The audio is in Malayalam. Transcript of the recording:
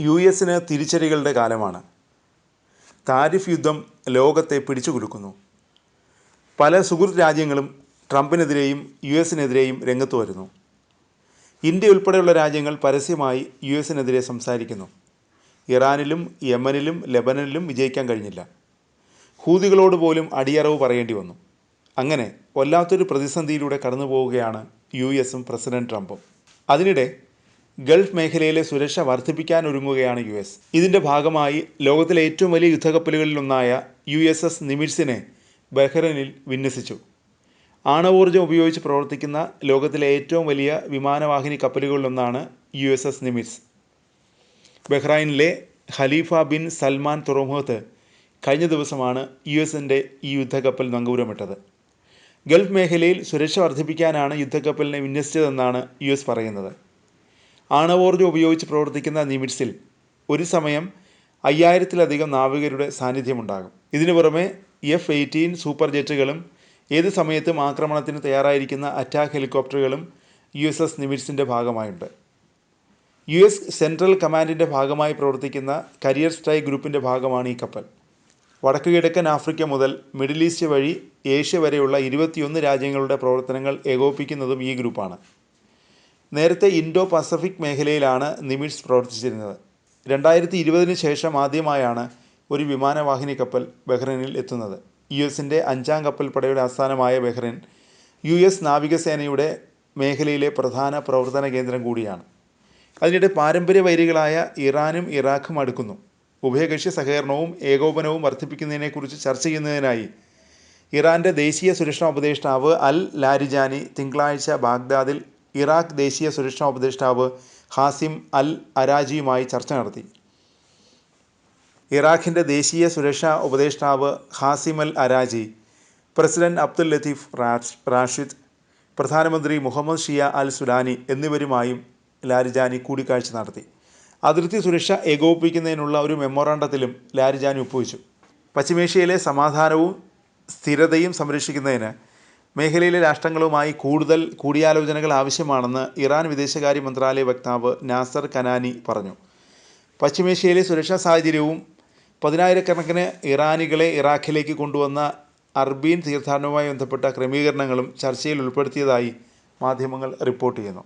യു എസിന് തിരിച്ചടികളുടെ കാലമാണ്. താരിഫ് യുദ്ധം ലോകത്തെ പിടിച്ചുകുലുക്കുന്നു. പല സുഹൃത്ത് രാജ്യങ്ങളും ട്രംപിനെതിരെയും യു എസിനെതിരെയും രംഗത്ത് വരുന്നു. ഇന്ത്യ ഉൾപ്പെടെയുള്ള രാജ്യങ്ങൾ പരസ്യമായി യു എസിനെതിരെ സംസാരിക്കുന്നു. ഇറാനിലും യമനിലും ലെബനനിലും വിജയിക്കാൻ കഴിഞ്ഞില്ല. ഹൂതികളോട് പോലും അടിയറവ് പറയേണ്ടി വന്നു. അങ്ങനെ വല്ലാത്തൊരു പ്രതിസന്ധിയിലൂടെ കടന്നു പോവുകയാണ് യു എസും പ്രസിഡന്റ് ട്രംപും. അതിനിടെ ഗൾഫ് മേഖലയിലെ സുരക്ഷ വർദ്ധിപ്പിക്കാൻ ഒരുങ്ങുകയാണ് യു എസ്. ഇതിന്റെ ഭാഗമായി ലോകത്തിലെ ഏറ്റവും വലിയ യുദ്ധക്കപ്പലുകളിലൊന്നായ യു എസ് എസ് നിമിഷിനെ ബഹ്റൈനിൽ വിന്യസിച്ചു. ആണവോർജം ഉപയോഗിച്ച് പ്രവർത്തിക്കുന്ന ലോകത്തിലെ ഏറ്റവും വലിയ വിമാനവാഹിനി കപ്പലുകളിലൊന്നാണ് യു എസ് എസ് നിമിറ്റ്സ് ബഹ്റൈനിലെ ഖലീഫ ബിൻ സൽമാൻ തുറമുഖത്ത് കഴിഞ്ഞ ദിവസമാണ് യു എസിന്റെ ഈ യുദ്ധക്കപ്പൽ നങ്കൂരമിട്ടത്. ഗൾഫ് മേഖലയിൽ സുരക്ഷ വർദ്ധിപ്പിക്കാനാണ് യുദ്ധക്കപ്പലിനെ വിന്യസിച്ചതെന്നാണ് യു എസ് പറയുന്നത്. ആണവോർജം ഉപയോഗിച്ച് പ്രവർത്തിക്കുന്ന നിമിറ്റ്സിൽ ഒരു സമയം അയ്യായിരത്തിലധികം നാവികരുടെ സാന്നിധ്യമുണ്ടാകും. ഇതിനു പുറമെ എഫ് എയ്റ്റീൻ സൂപ്പർ ജെറ്റുകളും ഏത് സമയത്തും ആക്രമണത്തിന് തയ്യാറായിരിക്കുന്ന അറ്റാക്ക് ഹെലികോപ്റ്ററുകളും യു എസ് എസ് നിമിറ്റ്സിന്റെ ഭാഗമായുണ്ട്. യു എസ് സെൻട്രൽ കമാൻഡിന്റെ ഭാഗമായി പ്രവർത്തിക്കുന്ന കരിയർ സ്ട്രൈക്ക് ഗ്രൂപ്പിന്റെ ഭാഗമാണ് ഈ കപ്പൽ. വടക്കു കിഴക്കൻ ആഫ്രിക്ക മുതൽ മിഡിൽ ഈസ്റ്റ് വഴി ഏഷ്യ വരെയുള്ള ഇരുപത്തിയൊന്ന് രാജ്യങ്ങളുടെ പ്രവർത്തനങ്ങൾ ഏകോപിപ്പിക്കുന്നതും ഈ ഗ്രൂപ്പാണ്. നേരത്തെ ഇൻഡോ പസഫിക് മേഖലയിലാണ് നിമിറ്റ്സ് പ്രവർത്തിച്ചിരുന്നത്. രണ്ടായിരത്തി ഇരുപതിന് ശേഷം ആദ്യമായാണ് ഒരു വിമാനവാഹിനി കപ്പൽ ബഹ്റൈനിൽ എത്തുന്നത്. യു എസിന്റെ അഞ്ചാം കപ്പൽപ്പടയുടെ ആസ്ഥാനമായ ബഹ്റൈൻ യു എസ് നാവികസേനയുടെ മേഖലയിലെ പ്രധാന പ്രവർത്തന കേന്ദ്രം കൂടിയാണ്. അതിനിടെ പാരമ്പര്യ വൈരികളായ ഇറാനും ഇറാഖും അടുക്കുന്നു. ഉഭയകക്ഷി സഹകരണവും ഏകോപനവും വർദ്ധിപ്പിക്കുന്നതിനെക്കുറിച്ച് ചർച്ച ചെയ്യുന്നതിനായി ഇറാന്റെ ദേശീയ സുരക്ഷാ ഉപദേഷ്ടാവ് അൽ ലാരിജാനി തിങ്കളാഴ്ച ബാഗ്ദാദിൽ ഇറാഖ് ദേശീയ സുരക്ഷാ ഉപദേഷ്ടാവ് ഹാസിം അൽ അരാജിയുമായി ചർച്ച നടത്തി. ഇറാഖിന്റെ ദേശീയ സുരക്ഷാ ഉപദേഷ്ടാവ് Hasim al Araji president Abdul Latif Rash Rashid പ്രധാനമന്ത്രി മുഹമ്മദ് ഷിയ അൽ സുലാനി എന്നിവരുമായും ലാരിജാനി കൂടിക്കാഴ്ച നടത്തി. അതിർത്തി സുരക്ഷ ഏകോപിപ്പിക്കുന്നതിനുള്ള ഒരു മെമ്മോറാണ്ടത്തിലും ലാരിജാനി ഒപ്പുവെച്ചു. പശ്ചിമേഷ്യയിലെ സമാധാനവും സ്ഥിരതയും സംരക്ഷിക്കുന്നതിന് മേഖലയിലെ രാഷ്ട്രങ്ങളുമായി കൂടുതൽ കൂടിയാലോചനകൾ ആവശ്യമാണെന്ന് ഇറാൻ വിദേശകാര്യ മന്ത്രാലയ വക്താവ് നാസർ കനാനി പറഞ്ഞു. പശ്ചിമേഷ്യയിലെ സുരക്ഷാ സാഹചര്യവും പതിനായിരക്കണക്കിന് ഇറാനികളെ ഇറാഖിലേക്ക് കൊണ്ടുവന്ന അർബീൻ തീർത്ഥാടനവുമായി ബന്ധപ്പെട്ട ക്രമീകരണങ്ങളും ചർച്ചയിൽ ഉൾപ്പെടുത്തിയതായി മാധ്യമങ്ങൾ റിപ്പോർട്ട് ചെയ്യുന്നു.